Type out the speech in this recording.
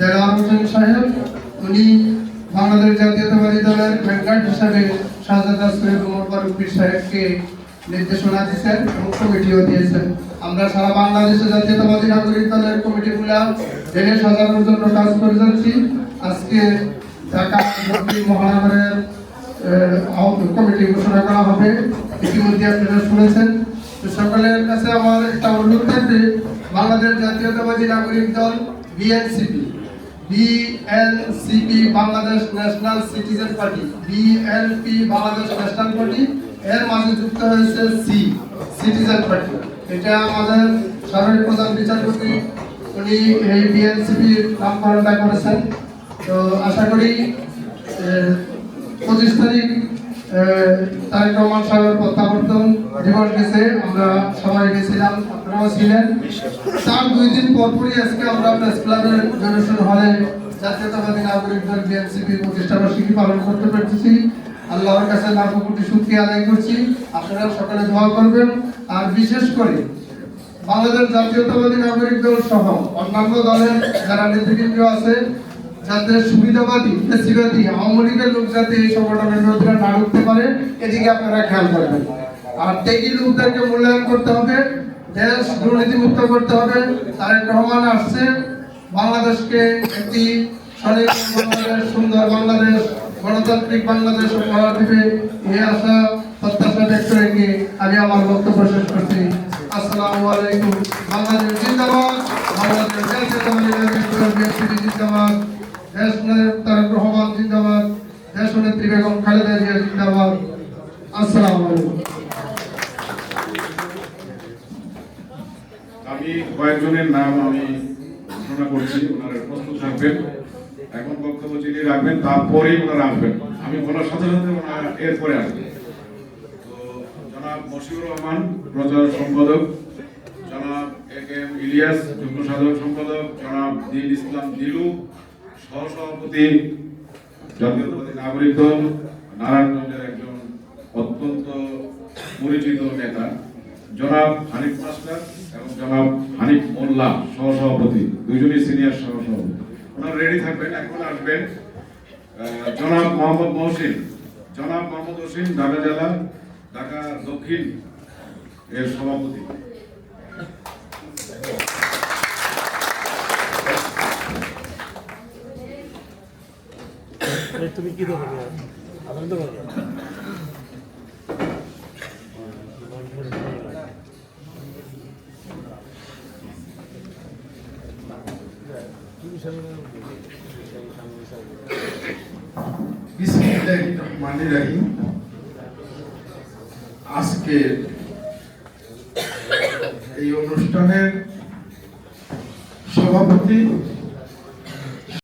দেলাওয়ার সাহেব, উনি বাংলাদেশ জাতীয়তাবাদী দলের ব্যাংকার হিসাবে শাহজাদা সৈয়দ ওমর ফারুক সাহেবকে নির্দেশনা দিয়েছেন এবং কমিটিও দিয়েছেন। আমরা সারা বাংলাদেশে জাতীয়তাবাদী নাগরিক দলের কমিটিগুলা জেনে সাজানোর জন্য কাজ করে যাচ্ছি। আজকে ঢাকা মহানগরের কমিটি ঘোষণা করা হবে। ইতিমধ্যে আপনারা শুনেছেন সকলের কাছে আমার একটা অনুরোধ থাকবে, বাংলাদেশ জাতীয়তাবাদী নাগরিক দল BNCP. BNCP Bangladesh national citizen party BNP Bangladesh national party এর মাঝে যুক্ত হয়েছে সি সিটিজেন পার্টি এটা আমাদের সাবেক প্রধান বিচারপতি, উনি এই বিএনসিপির নামকরণটা করেছেন। তো আশা করি পঁচিশ তারিখ তারেক রহমান সাহেবের প্রত্যাবর্তন দিবস গেছে, আমরা সবাই গেছিলাম, আপনারাও ছিলেন। তার দুই দিন পরপরই আজকে আমরা প্রেস ক্লাবের জনসন হলে জাতীয়তাবাদী নাগরিক দল বিএনসিপি প্রতিষ্ঠা বার্ষিকী পালন করতে পারতেছি আল্লাহর কাছে লাখ কোটি শুকরিয়া আদায় করছি। আপনারা সকালে দোয়া করবেন। আর বিশেষ করে বাংলাদেশ জাতীয়তাবাদী নাগরিক দল সহ অন্যান্য দলের যারা নেতৃবৃন্দ আছে যাতে সুবিধাবাদী ফেসিবাদী আওয়ামী লীগের লোক যাতে এই সংগঠনের বিরুদ্ধে না এদিকে আপনারা খেয়াল করবেন। আর টেকি লোকদেরকে মূল্যায়ন করতে হবে, দেশ দুর্নীতিমুক্ত করতে হবে। তারেক রহমান আসছে, বাংলাদেশকে একটি সুন্দর বাংলাদেশ, গণতান্ত্রিক বাংলাদেশ উপহার দিবে এই আশা, প্রত্যাশা ব্যক্ত রেখে আমি আমার বক্তব্য শেষ করছি। আসসালামু আলাইকুম। বাংলাদেশ জিন্দাবাদ বাংলাদেশ জিন্দাবাদ, দেশ তারেক রহমান জিন্দাবাদ, দেশ নেত্রী বেগম খালেদা আমি কয়েকজনের নাম আমি ঘোষণা করছি, ওনারা প্রস্তুত থাকবেন। এখন বক্তব্য যিনি রাখবেন, তারপরেই ওনারা আসবেন। আমি বলার সাথে সাথে ওনারা এরপরে আসবেন। তো জনাব মশিউর রহমান, প্রচার সম্পাদক, জনাব এ কে এম ইলিয়াস, যুগ্ম সাধারণ সম্পাদক, জনাব দিন ইসলাম দিলু, সহসভাপতি, জাতীয়তাবাদী নাগরিক দল, নারায়ণগঞ্জের একজন পরিচিত নেতা জনাব হানিফ মাস্টার এবং জনাব হানিফ মোল্লা সহসভাপতি দুজনই সিনিয়র সহসভাপতি। ওনারা রেডি থাকবেন, এখন আসবেন জনাব মোহাম্মদ মহসিন। জনাব মোহাম্মদ হোসেন ঢাকা জেলা, ঢাকা দক্ষিণ এর সভাপতি। তুমি কি দেবো আদান দেবো আজকে এই অনুষ্ঠানের সভাপতি